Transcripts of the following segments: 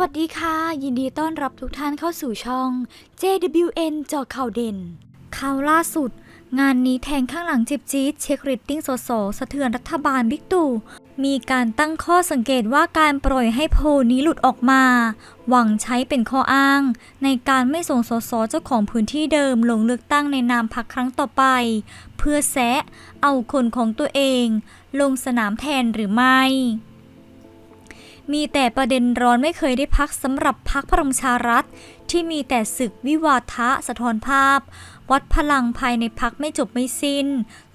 วัสดีค่ะ ยินดีต้อนรับทุกท่านเข้าสู่ช่อง JWN จอข่าวเด่น ข่าวล่าสุด งานนี้แทงข้างหลังเจ็บจี๊ดเช็คริตติ้งสสสะเทือนรัฐบาลบิ๊กตู่มีการตั้งข้อสังเกตว่าการปล่อยให้โพนี้หลุดออกมา หวังใช้เป็นข้ออ้าง ในการไม่ส่งสสเจ้าของพื้นที่เดิมลงเลือกตั้งในนามพรรคครั้งต่อไป เพื่อแซะเอาคนของตัวเอง ลงสนามแทนหรือไม่ มีแต่ประเด็นร้อนไม่เคยได้พักสำหรับพักพลังประชารัฐ ที่มีแต่ศึกวิวาทะสะท้อนภาพ วัดพลังภายในพักไม่จบไม่สิ้น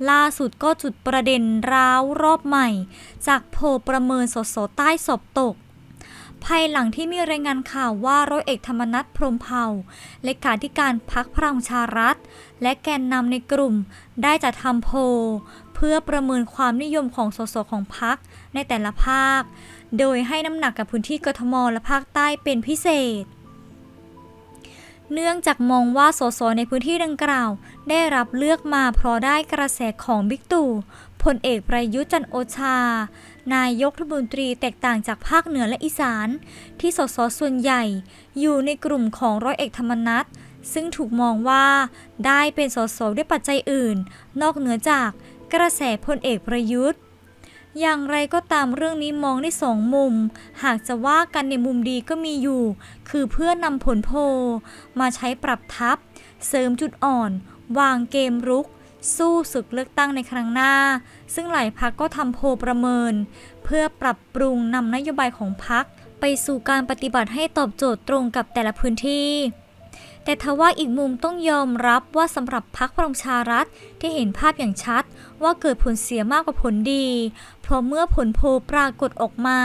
ล่าสุดก็จุดประเด็นร้าวรอบใหม่ จากโพลประเมินสสใต้สอบตกภายหลังที่มีรายงานข่าวว่าร้อยเอกธรรมนัฐพรมเผ่าเลขาธิการพักพลังประชารัฐ และแกนนำในกลุ่มได้จัดทำโพล พื่อประเมินความนิยมของสสของพักในแต่ละภาค โดยให้น้ำหนักกับพื้นที่กทมและภาคใต้เป็นพิเศษ เนื่องจากมองว่าสสในพื้นที่ดังกล่าว ได้รับเลือกมาเพราะได้กระแสของบิ๊กตู่พลเอกประยุทธ์จันทร์โอชา นายกรัฐมนตรีแตกต่างจากภาคเหนือและอีสาน ที่สสส่วนใหญ่ อยู่ในกลุ่มของร้อยเอกธรรมนัฐซึ่งถูกมองว่าได้เป็นสสด้วยปัจจัยอื่น นอกเหนือจาก กระแสพลเอกประยุทธ์ อย่างไรก็ตามเรื่องนี้มองได้สองมุม หากจะว่ากันในมุมดีก็มีอยู่ คือเพื่อนำผลโพมาใช้ปรับทับ เสริมจุดอ่อน วางเกมรุก สู้ศึกเลือกตั้งในครั้งหน้า ซึ่งหลายพักก็ทำโพประเมิน เพื่อปรับปรุงนำนโยบายของพักไปสู่การปฏิบัติให้ตอบโจทย์ตรงกับแต่ละพื้นที่ แต่ทว่าอีกมุมต้องยอมรับว่าสำหรับพักพลังชารัฐที่เห็นภาพอย่างชัดว่าเกิดผลเสียมากกว่าผลดี เพราะเมื่อผลโพลปรากฏออกมา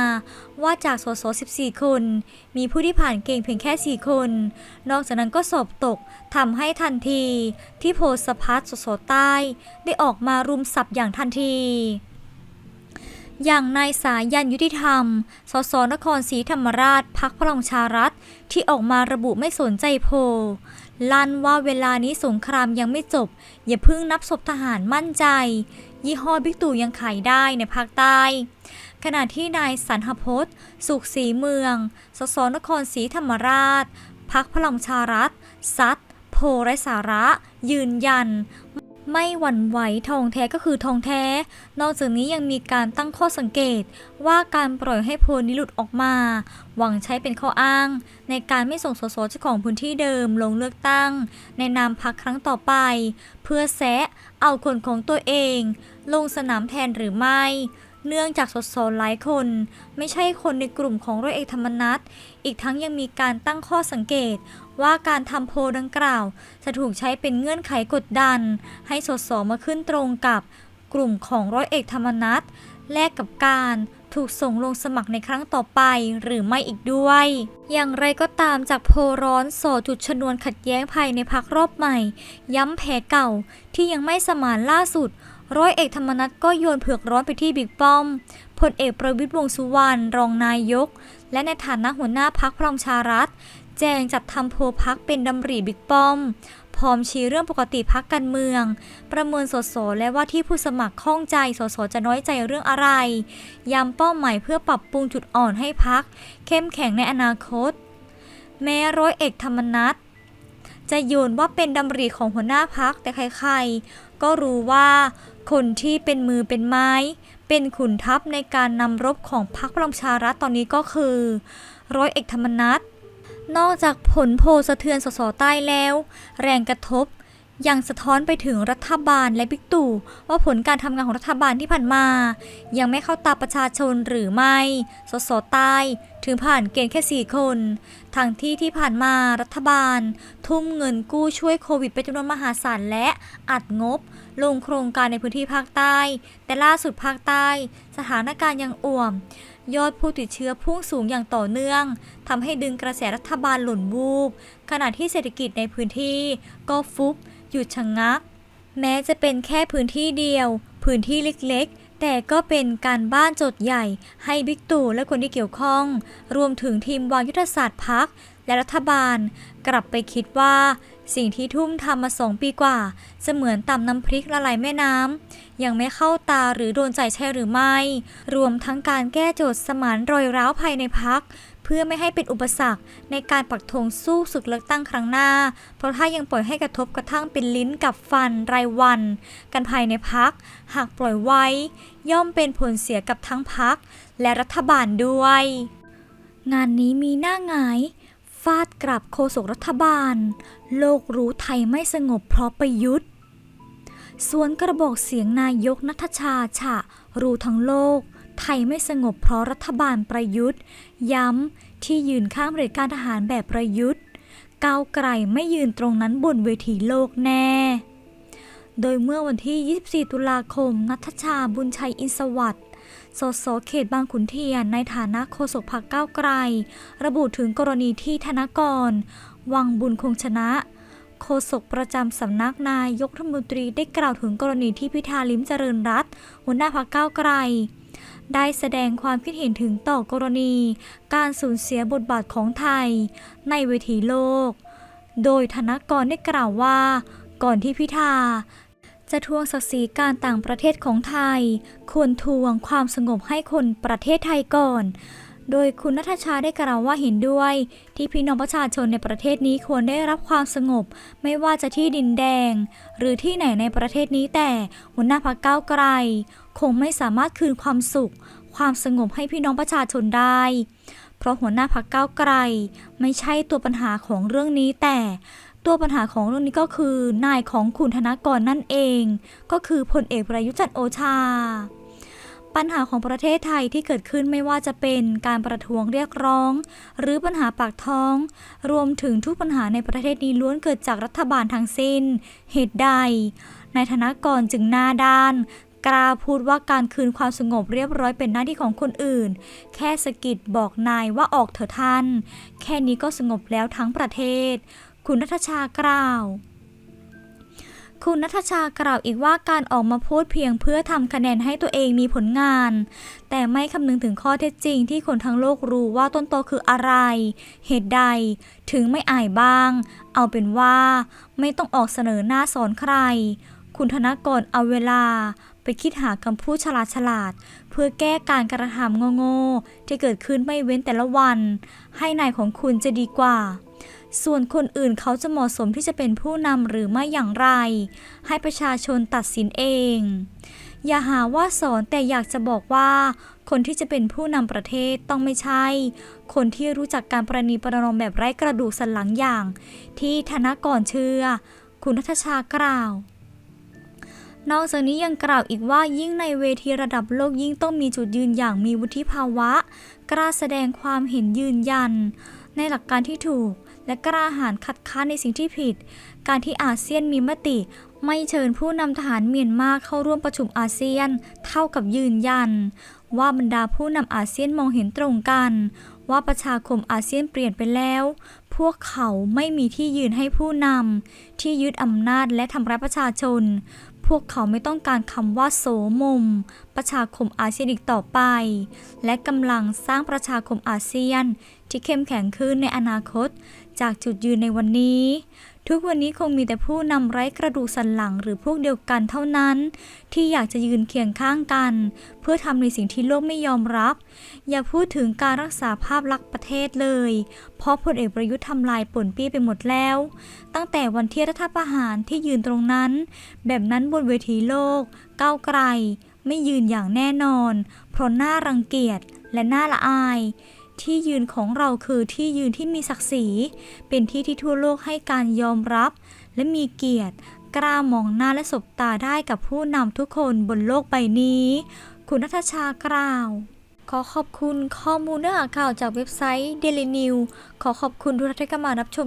ว่าจากสส 14 คน มีผู้ที่ผ่านเกณฑ์เพียงแค่ 4 คน นอกจากนั้นก็สอบตกทำให้ทันที ที่โพลสะพัดสสใต้ ได้ออกมารุมสับอย่างทันที อย่างนายสายันยุติธรรม สสนครศรีธรรมราชพักพลังชารัฐที่ออกมาระบุไม่สนใจโพลลั่นว่าเวลานี้สงครามยังไม่จบ อย่าเพิ่งนับศพทหารมั่นใจ ยี่ห้อบิ๊กตู่ยังขายได้ในภาคใต้ ขณะที่นายสันหพจน์ สุขศรีเมือง สสนครศรีธรรมราชพักพลังชารัฐซัดโพลไรสาระ ยืนยัน ไม่หวั่นไหวทองแท้ก็คือทองแท้ นอกจากนี้ยังมีการตั้งข้อสังเกต ว่าการปล่อยให้โพลนี้หลุดออกมา หวังใช้เป็นข้ออ้าง ในการไม่ส่งสสเจ้าของพื้นที่เดิมลงเลือกตั้ง ในนามพักครั้งต่อไป เพื่อแซะเอาคนของตัวเอง ลงสนามแทนหรือไม่ เนื่องจากสสหลายคน ไม่ใช่คนในกลุ่มของร้อยเอกธรรมนัฐอีกทั้งยังมีการตั้งข้อสังเกต ว่าการทำโพดังกล่าว จะถูกใช้เป็นเงื่อนไขกดดัน ให้สสมาขึ้นตรงกับกลุ่มของร้อยเอกธรรมนัฐแลกกับการถูกส่งลงสมัครในครั้งต่อไปหรือไม่อีกด้วย อย่างไรก็ตามจากโพร้อนสอจุดชนวนขัดแย้งภายในพักรอบใหม่ ย้ำแผลเก่าที่ยังไม่สมานล่าสุด ร้อยเอกธรรมนัฐก็โยนเผือกร้อนไปที่บิ๊กป้อมพลเอกประวิตรวงษ์สุวรรณรองนายก และในฐานะหัวหน้าพักพลังชารัฐ แจงจัดทำโพลพักเป็นดำริบิ๊กป้อม พร้อมชี้เรื่องปกติพักการเมือง ประเมินสสและว่าที่ผู้สมัครข้องใจสสจะน้อยใจเรื่องอะไร ย้ำเป้าหมายเพื่อปรับปรุงจุดอ่อนให้พัก เข้มแข็งในอนาคต แม้ร้อยเอกธรรมนัฐจะโยนว่าเป็นดำริของหัวหน้าพักแต่ใครๆ ก็รู้ว่า คนที่เป็นมือเป็นไม้ เป็นขุนทัพในการนำรบของพรรคพลังชารัฐตอนนี้ก็คือ ร้อยเอกธรรมนัฐนอกจากผลโพสะเทือนสสใต้แล้ว แรงกระทบ ยังสะท้อนไปถึงรัฐบาลและบิ๊กตู่ว่าผลการทำงานของรัฐบาลที่ผ่านมา ยังไม่เข้าตาประชาชนหรือไม่ สสใต้ถึงผ่านเกณฑ์แค่ 4 คนทางที่ที่ผ่านมารัฐบาล ทุ่มเงินกู้ช่วยโควิดเป็นจำนวนมหาศาลและอัดงบ ลงโครงการในพื้นที่ภาคใต้ แต่ล่าสุดภาคใต้ สถานการณ์ยังอ่วม ยอดผู้ติดเชื้อพุ่งสูงอย่างต่อเนื่องทำให้ดึงกระแสรัฐบาลหล่นวูบขณะที่เศรษฐกิจในพื้นที่ก็ฟุบ หยุดชะงงัก แม้จะเป็นแค่พื้นที่เดียว พื้นที่เล็กๆ แต่ก็เป็นการบ้านจทย์ใหญ่ให้บิ๊กตู่และคนที่เกี่ยวข้อง รวมถึงทีมวางยุทธศาสตร์พักและรัฐบาล กลับไปคิดว่าสิ่งที่ทุ่มทำมาสองปีกว่า เสมือนตำน้ำพริกละลายแม่น้ำ ยังไม่เข้าตาหรือโดนใจใช่หรือไม่ รวมทั้งการแก้โจทย์สมานรอยร้าวภายในพัก เพื่อไม่ให้เป็นอุปสรรคในการปักธงสู้ศึกเลือกตั้งครั้งหน้า เพราะถ้ายังปล่อยให้กระทบกระทั่งเป็นลิ้นกับฟันรายวัน กันภายในพัก หากปล่อยไว้ ย่อมเป็นผลเสียกับทั้งพักและรัฐบาลด้วย งานนี้มีหน้าหงายฟาดกลับโฆษกรัฐบาล โลกรู้ไทยไม่สงบเพราะประยุทธ์สวนกระบอกเสียงนายกนัทชาฉะรู้ทั้งโลก ไทยไม่สงบเพราะรัฐบาลประยุทธ์ ย้ำที่ยืนข้างเผด็จการทหารแบบประยุทธ์ก้าวไกลไม่ยืนตรงนั้นบนเวทีโลกแน่ โดยเมื่อวันที่ 24 ตุลาคม นัทชาบุญชัยอินสวัสดสสเขตบางขุนเทียนในฐานะโฆษกพรรคก้าวไกล ระบุถึงกรณีที่ธนกร วังบุญคงชนะโฆษกประจำสำนักนายกรัฐมนตรีได้กล่าวถึงกรณีที่พิธาลิมเจริญรัตหัวหน้าพรรคก้าวไกล ได้แสดงความคิดเห็นถึงต่อกรณี การสูญเสียบทบาทของไทย ในเวทีโลก โดยธนกรได้กล่าวว่า ก่อนที่พิธาจะทวงศักดิ์ศรีการต่างประเทศของไทย ควรทวงความสงบให้คนประเทศไทยก่อน โดยคุณนัทชาได้กล่าวว่าเห็นด้วย ที่พี่น้องประชาชนในประเทศนี้ควรได้รับความสงบ ไม่ว่าจะที่ดินแดง หรือที่ไหนในประเทศนี้แต่หัวหน้าพรรคก้าวไกล คงไม่สามารถคืนความสุข ความสงบให้พี่น้องประชาชนได้ เพราะหัวหน้าพรรคก้าวไกล ไม่ใช่ตัวปัญหาของเรื่องนี้แต่ตัวปัญหาของเรื่องนี้ก็คือนายของคุณธนกรนั่นเอง ก็คือพลเอกประยุจันโอชา ปัญหาของประเทศไทยที่เกิดขึ้นไม่ว่าจะเป็นการประท้วงเรียกร้อง หรือปัญหาปากท้อง รวมถึงทุกปัญหาในประเทศนี้ล้วนเกิดจากรัฐบาลทั้งสิ้น เหตุใดนายธนกรจึงหน้าด้านกล้าพูดว่าการคืนความสงบเรียบร้อยเป็นหน้าที่ของคนอื่น แค่สกิดบอกนายว่าออกเถอะท่าน แค่นี้ก็สงบแล้วทั้งประเทศ คุณนัทชากล่าว คุณนัทชากล่าวอีกว่าการออกมาพูดเพียงเพื่อทำคะแนนให้ตัวเองมีผลงาน แต่ไม่คำนึงถึงข้อเท็จจริงที่คนทั้งโลกรู้ว่าต้นตอคืออะไร เหตุใด ถึงไม่อายบ้าง เอาเป็นว่า ไม่ต้องออกเสนอหน้าสอนใคร คุณธนกรเอาเวลาไปคิดหาคำพูดฉลาดฉลาดๆเพื่อแก้การกระทำโง่ๆที่เกิดขึ้นไม่เว้นแต่ละวัน ให้นายของคุณจะดีกว่า ส่วนคนอื่นเขาจะเหมาะสมที่จะเป็นผู้นำหรือไม่อย่างไร ให้ประชาชนตัดสินเอง อย่าหาว่าสอนแต่อยากจะบอกว่า คนที่จะเป็นผู้นำประเทศต้องไม่ใช่ คนที่รู้จักการประนีประนอมแบบไร้กระดูกสันหลังอย่าง ที่ธนกรเชื่อ คุณนัทชากล่าวนอกจากนี้ยังกล่าวอีกว่ายิ่งในเวทีระดับโลกยิ่งต้องมีจุดยืนอย่างมีวุฒิภาวะ กล้าแสดงความเห็นยืนยัน ในหลักการที่ถูก และกล้าหาญคัดค้านในสิ่งที่ผิด การที่อาเซียนมีมติ ไม่เชิญผู้นำทหารเมียนมาเข้าร่วมประชุมอาเซียน เท่ากับยืนยัน ว่าบรรดาผู้นำอาเซียนมองเห็นตรงกัน ว่าประชาคมอาเซียนเปลี่ยนไปแล้ว พวกเขาไม่มีที่ยืนให้ผู้นำที่ยึดอำนาจและทำร้ายประชาชน พวกเขาไม่ต้องการคำว่าโสมม ประชาคมอาเซียนอีกต่อไป และกำลังสร้างประชาคมอาเซียนที่เข้มแข็งขึ้นในอนาคต จากจุดยืนในวันนี้ ทุกวันนี้คงมีแต่ผู้นำไร้กระดูกสันหลังหรือพวกเดียวกันเท่านั้น ที่อยากจะยืนเคียงข้างกัน เพื่อทำในสิ่งที่โลกไม่ยอมรับ อย่าพูดถึงการรักษาภาพลักษณ์ประเทศเลย เพราะพลเอกประยุทธ์ทำลายป่นปี้ไปหมดแล้ว ตั้งแต่วันที่รัฐประหารที่ยืนตรงนั้น แบบนั้นบนเวทีโลก ก้าวไกล ไม่ยืนอย่างแน่นอน เพราะหน่ารังเกียจและหน่าละอาย ที่ยืนของเราคือที่ยืนที่มีศักดิ์ศรี เป็นที่ที่ทั่วโลกให้การยอมรับ และมีเกียรติ กล้ามองหน้าและสบตาได้กับผู้นำทุกคนบนโลกใบนี้ คุณนัทชากล่าว ขอขอบคุณข้อมูลเนื้อข่าวจากเว็บไซต์ Daily News ขอขอบคุณทุกท่านที่เข้ามารับชม